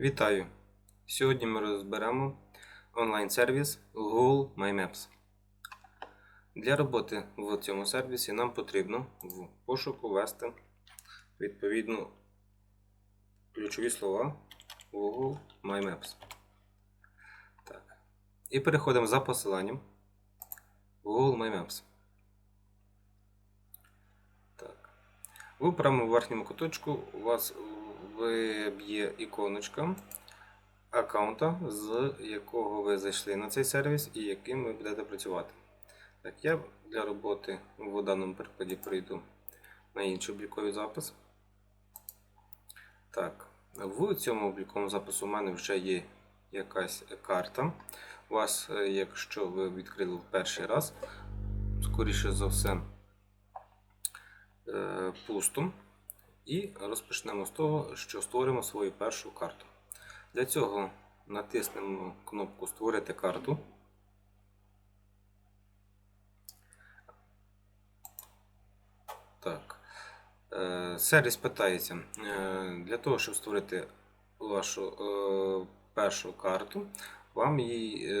Вітаю! Сьогодні ми розберемо онлайн-сервіс Google My Maps. Для роботи в цьому сервісі нам потрібно в пошуку ввести відповідно ключові слова Google My Maps. Так. І переходимо за посиланням Google My Maps. Так. В правому верхньому куточку у вас виб'є іконочка аккаунта, з якого ви зайшли на цей сервіс і яким ви будете працювати. Так, я для роботи в даному прикладі прийду на інший обліковий запис. Так, в цьому обліковому запису у мене вже є якась карта. У вас, е, якщо ви відкрили в перший раз, скоріше за все, е, пусто. І розпочнемо з того, що створимо свою першу карту. Для цього натиснемо кнопку Створити карту. Так. Е, Сервіс питається, е, для того, щоб створити вашу е, першу карту, вам їй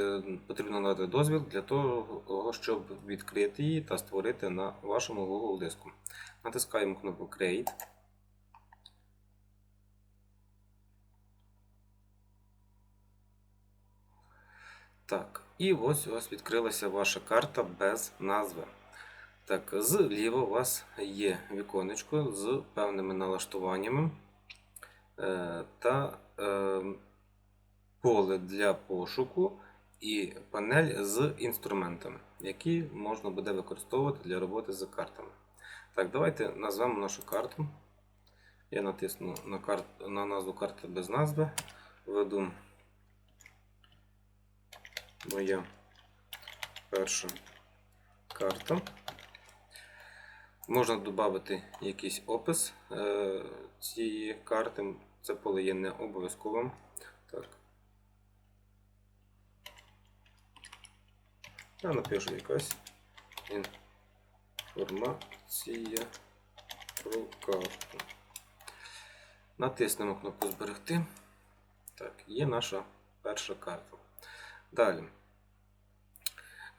потрібно надати дозвіл для того, щоб відкрити її та створити на вашому Google диску. Натискаємо кнопку Create. Так, і ось у вас відкрилася ваша карта без назви. Так, зліва у вас є віконечко з певними налаштуваннями е, та е, поле для пошуку і панель з інструментами, які можна буде використовувати для роботи з картами. Так, давайте назвемо нашу карту. Я натисну на, карт, на назву карти без назви, введу моя перша карта. Можна додати якийсь опис е, цієї карти. Це поле є не обов'язковим. Так. Я напишу якась інформація про карту. Натиснемо кнопку Зберегти. Так, є наша перша карта. Далі.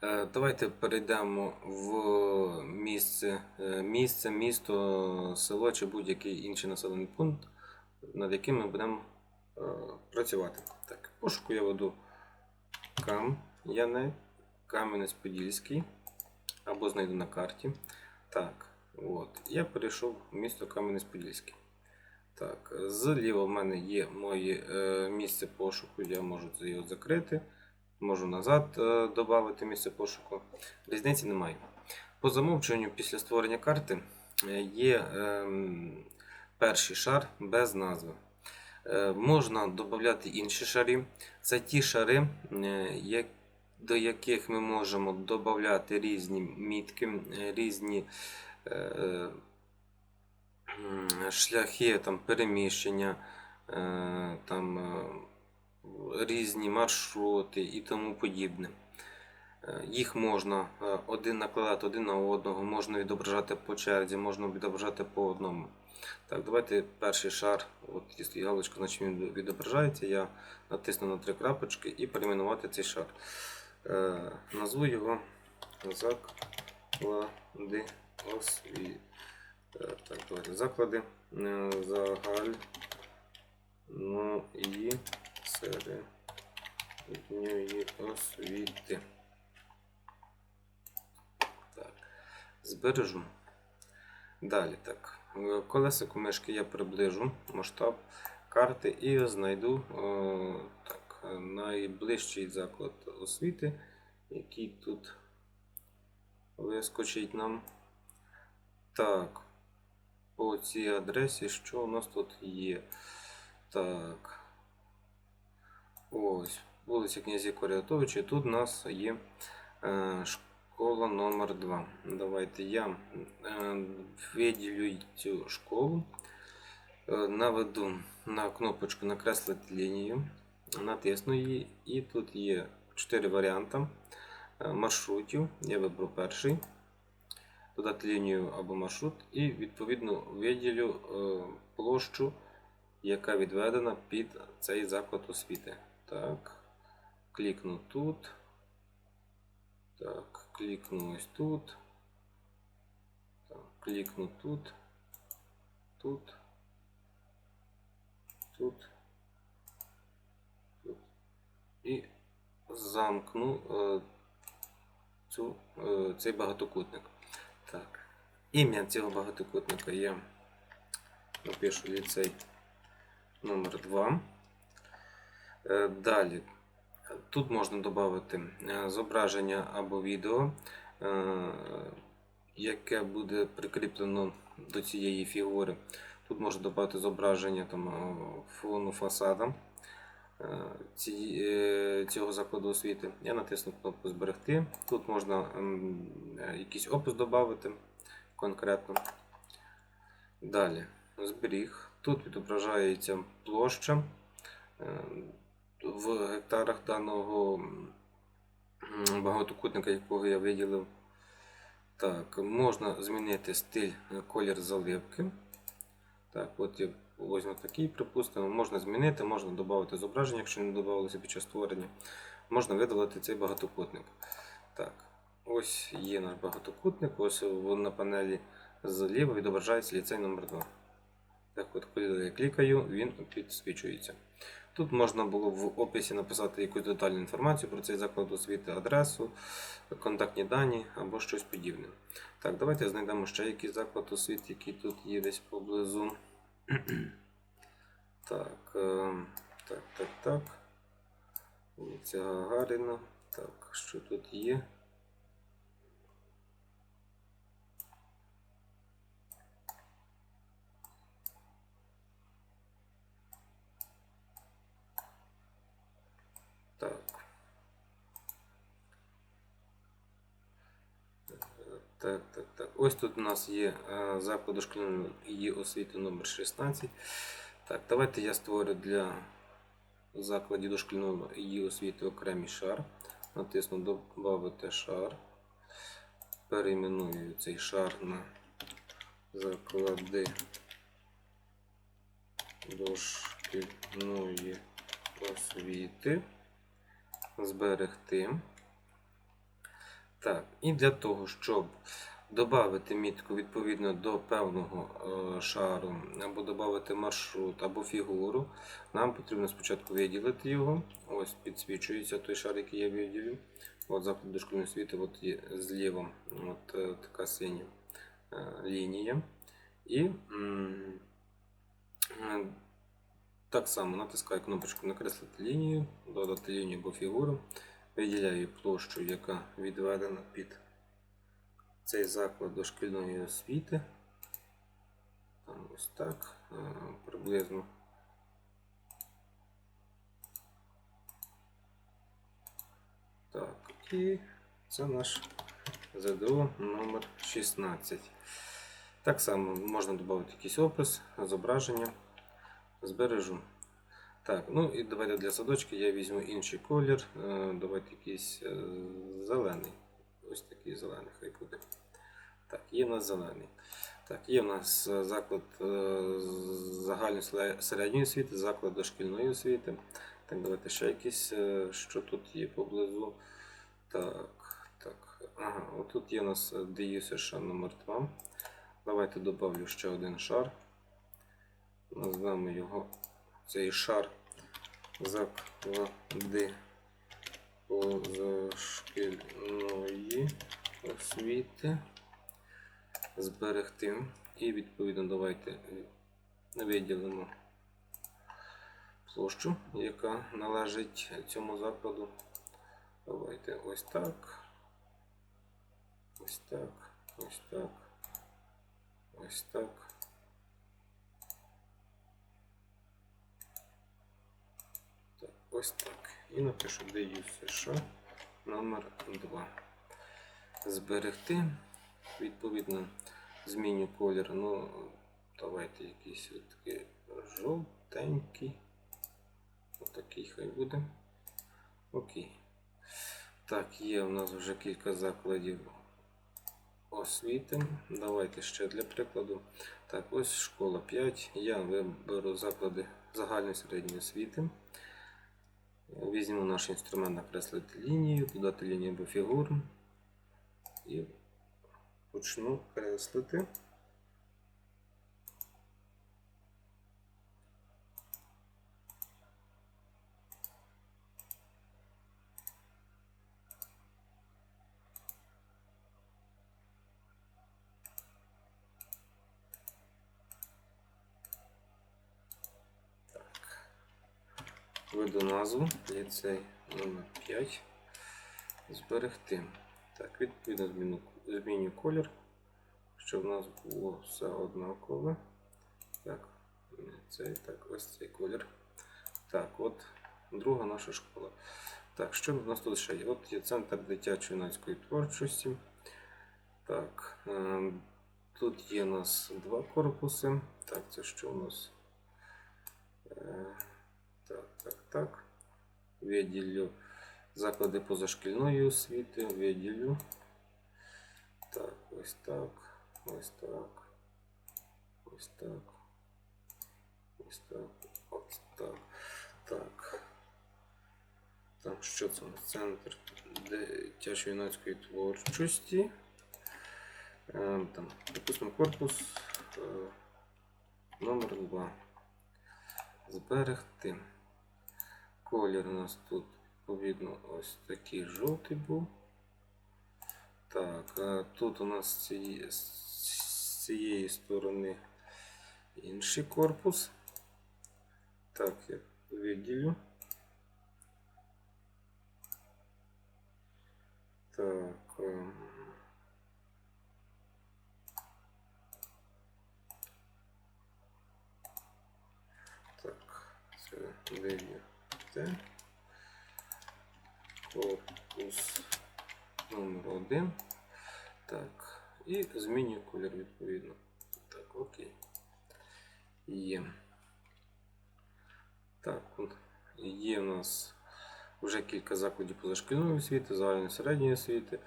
Е, Давайте перейдемо в місце, е, місце, місто, село чи будь-який інший населений пункт, над яким ми будемо е, працювати. Так, пошуку я веду Кам'яне, Кам'янець-Подільський, або знайду на карті. Так, от, я перейшов в місто Кам'янець-Подільський. Так, зліва в мене є моє місце пошуку, я можу його закрити. Можу назад е, додати місце пошуку. Різниці немає. По замовчуванню після створення карти е, є е, перший шар без назви. Е, можна додати інші шари. Це ті шари, до яких ми можемо додати різні мітки, різні шляхи там, переміщення. Там, різні маршрути і тому подібне. Е, Їх можна е, один накладати один на одного, можна відображати по черзі, можна відображати по одному. Так, давайте перший шар, от стоїть галочка, значить він відображається. Я натисну на три крапочки і перейменувати цей шар. Е, назву його заклади освіти. Так, давайте заклади е, загальної освіти. Так, збережу. Далі так. е, Колесико мишки я приближу масштаб карти і знайду е, так, найближчий заклад освіти, який тут вискочить нам. Так, по цій адресі, що у нас тут є? Так. Ось, вулиця князя Корятовича. Тут у нас є е, школа номер 2 Давайте я е, виділю цю школу, е, наведу на кнопочку накреслити лінію, натисну її, і тут є 4 варіанти маршрутів. Я виберу перший. Додати лінію або маршрут, і відповідно виділю площу яка відведена під цей заклад освіти. Так. Клікну тут. Так, клікну ось тут. Так, клікну тут. Тут. Тут. Тут. І замкну е, цю, е, цей багатокутник. Так. Ім'я цього багатокутника є. Напишу ліцей номер 2. Е, Далі. Тут можна додати е, зображення або відео, е, яке буде прикріплено до цієї фігури. Тут можна додати зображення там, е, фону фасада цього закладу освіти. Я натисну кнопку Зберегти. Тут можна ем, якийсь опис додати конкретно. Далі зберіг. Тут відображається площа в гектарах даного багатокутника, якого я виділив. Так, можна змінити стиль, е, колір заливки. Так, от я возьму такий, припустимо. Можна змінити, можна додати зображення, якщо не додавалося під час створення. Можна видалити цей багатокутник. Так, ось є наш багатокутник, ось на панелі зліва відображається ліцей номер 2 Так от, коли я клікаю, він підсвічується. Тут можна було в описі написати якусь детальну інформацію про цей заклад освіти, адресу, контактні дані або щось подібне. Так, давайте знайдемо ще якийсь заклад освіти, який тут є десь поблизу. Так, е, так, так, так. Вулиця Гагаріна. Так, що тут є? Так. Так, так, так. Ось тут у нас є е, заклад дошкільної освіти номер 16. Так, давайте я створю для закладів дошкільної освіти окремий шар. Натисну Добавити шар. Перейменую цей шар на заклади дошкільної освіти. Зберегти. Так, і для того, щоб додати мітку відповідно до певного е, шару, або додати маршрут, або фігуру, нам потрібно спочатку виділити його. Ось підсвічується той шар, який я виділив. От заклад дошкільної освіти от зліва от, е, така синя е, лінія. І так само натискаю кнопочку Накреслити лінію, додати лінію або фігуру. Виділяю площу, яка відведена під цей заклад дошкільної освіти. Там ось так, е, приблизно. Так, і це наш ЗДО номер 16. Так само можна додати якийсь опис, зображення, збережу. Так, ну і давайте для садочки я візьму інший колір. Е, Давайте якийсь е, зелений. Ось такий зелений хай буде. Так, є в нас зелений. Так, є в нас е, заклад загальної середньої освіти, заклад дошкільної освіти. Так, давайте ще якісь, що тут є поблизу. Так, так. Ага, отут є у нас DU США номер 2. Давайте добавлю ще один шар. Назвемо його цей шар заклади позашкільної освіти. Зберегти. І відповідно давайте виділимо площу, яка належить цьому закладу. Давайте ось так. Ось так. Ось так. Ось так. Так, ось так. І напишу DU США номер 2. Зберегти. Відповідно, зміню колір. Ну, давайте якийсь такий жовтенький. Отакий хай буде. Окей. Так, є у нас вже кілька закладів освіти. Давайте ще для прикладу. Так, ось школа 5. Я виберу заклади загальної середньої освіти. Візьму наш інструмент накреслити лінію, додати лінію до фігур і почну креслити. Введу назву ліцей номер 5 Зберегти. Так, відповідно зміну, зміню колір, щоб у нас було все однакове. Так, цей, так, ось цей колір. Так, от друга наша школа. Так, що в нас тут ще є? От є центр дитячої юнацької творчості. Так, е, тут є у нас два корпуси. Так, це що у нас? Так, так, так. Виділю заклади позашкільної освіти, виділю. Так, ось так, ось так, ось так, ось так, ось так. Так. Там що це? Центр дитячої юнацької творчості. Е, Там, допустимо, корпус е, номер 2 зберегти. Колір у нас тут, відповідно, ось такий жовтий був. Так, а тут у нас з цієї, цієї сторони інший корпус. Так, я виділю. Так. Так, це див'ю Т. Корпус номер 1. Так. І змінюю колір відповідно. Так, окей. Є. Так, є в нас вже кілька закладів позашкільної освіти, загальної середньої освіти.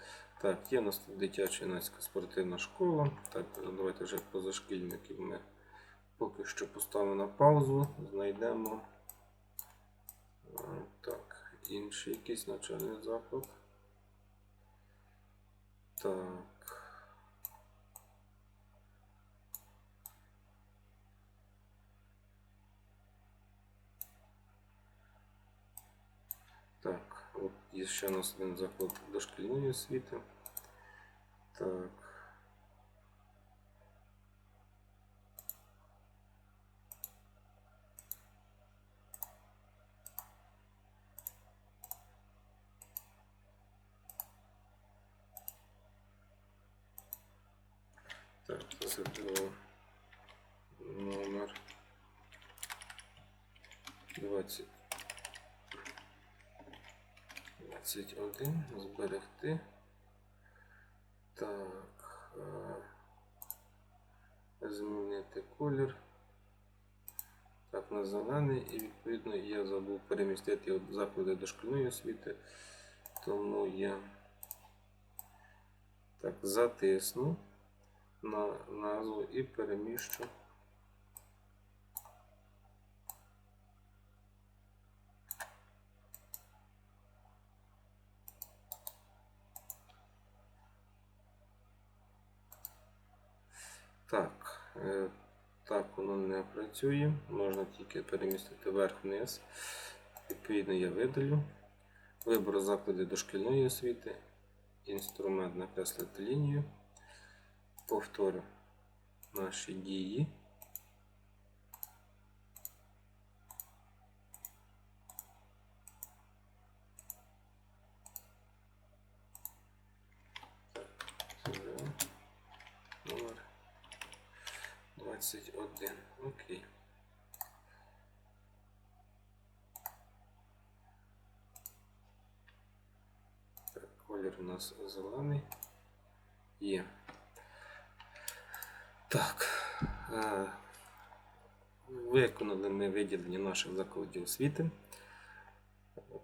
Так, є у нас тут дитяча юнацька спортивна школа. Так, давайте вже позашкільників ми поки що поставимо на паузу, знайдемо інший якийсь навчальний заклад. Так. Так, от є ще у нас один заклад дошкільної освіти. Так. Так, це було номер 20. 21. Зберегти. Так. е, Змінити колір. Так, на зелений і відповідно я забув перемістити заклади дошкільної освіти. Тому я так затисну на назву і переміщу. Так, е, так воно не працює. Можна тільки перемістити вверх-вниз. Відповідно, я видалю. Виберу заклади дошкільної освіти. Інструмент накреслити лінію. Повторю наші дії. Номер 21. Окей. Так, колір у нас зелений. Є. Так. е, Виконали ми виділення наших закладів освіти.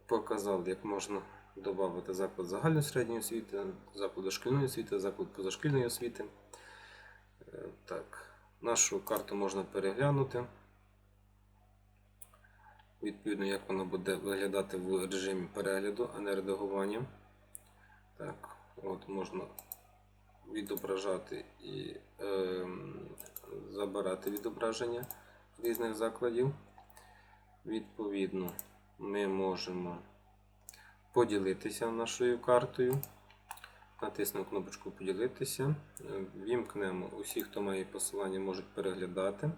Показали, як можна додати заклад загальної середньої освіти, заклад дошкільної освіти, заклад позашкільної освіти. Е, Так, нашу карту можна переглянути. Відповідно, як вона буде виглядати в режимі перегляду, а не редагування. Так, от можна відображати і ем, забирати відображення різних закладів. Відповідно, ми можемо поділитися нашою картою. Натиснемо кнопочку Поділитися. Е, Вімкнемо усі, хто має посилання, можуть переглядати.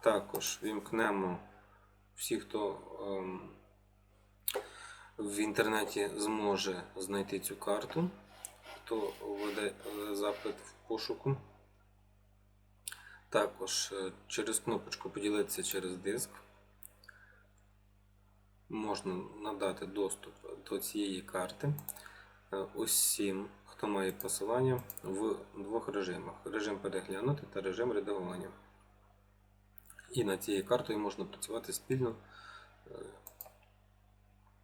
Також вімкнемо всі, хто ем, в інтернеті зможе знайти цю карту, хто введе е, запит в пошуку. Також е, через кнопочку поділитися через диск. Можна надати доступ до цієї карти е, усім, хто має посилання в двох режимах: режим переглянути та режим редагування. І над цією картою можна працювати спільно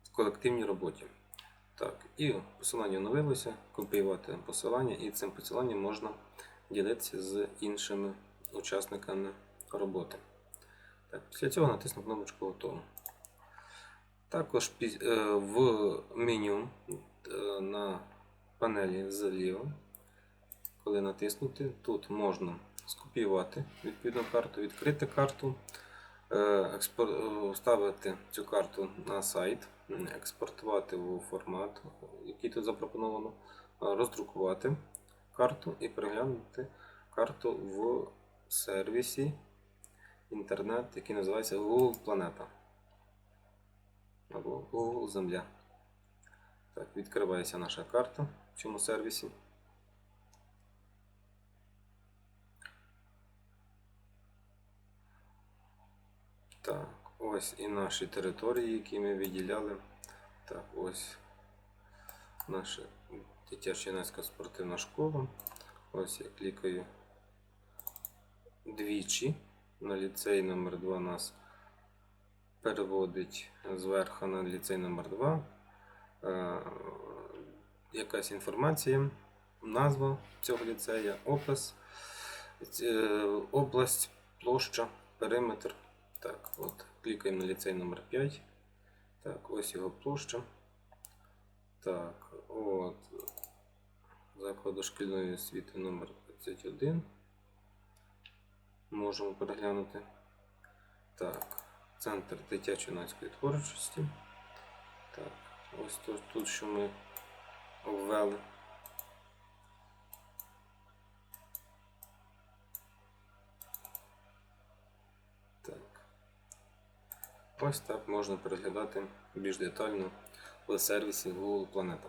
в колективній роботі. Так, і посилання оновилося, копіювати посилання, і цим посиланням можна ділитися з іншими учасниками роботи. Так, після цього натисну кнопочку Готово. Також е, в меню е, на панелі зліва, коли натиснути, тут можна скопіювати відповідну карту, відкрити карту, е, е, вставити цю карту на сайт, експортувати в формат, який тут запропоновано, е, роздрукувати карту і переглянути карту в сервісі інтернет, який називається Google Планета або Google Земля. Так, відкривається наша карта в цьому сервісі. Так, ось і наші території, які ми виділяли. Так, ось наша дитяча юнацька спортивна школа. Ось я клікаю двічі на ліцей номер 2 нас переводить зверху на ліцей номер 2 Е, якась інформація, назва цього ліцея, опис, е, область, площа, периметр. Так, от, клікаємо на ліцей номер 5 Так, ось його площа. Так, от. Заклад дошкільної освіти номер 21 Можемо переглянути. Так, центр дитячо-юнацької творчості. Так, ось тут, тут що ми ввели. Так. Ось так можна переглядати більш детально в сервісі Google Планета.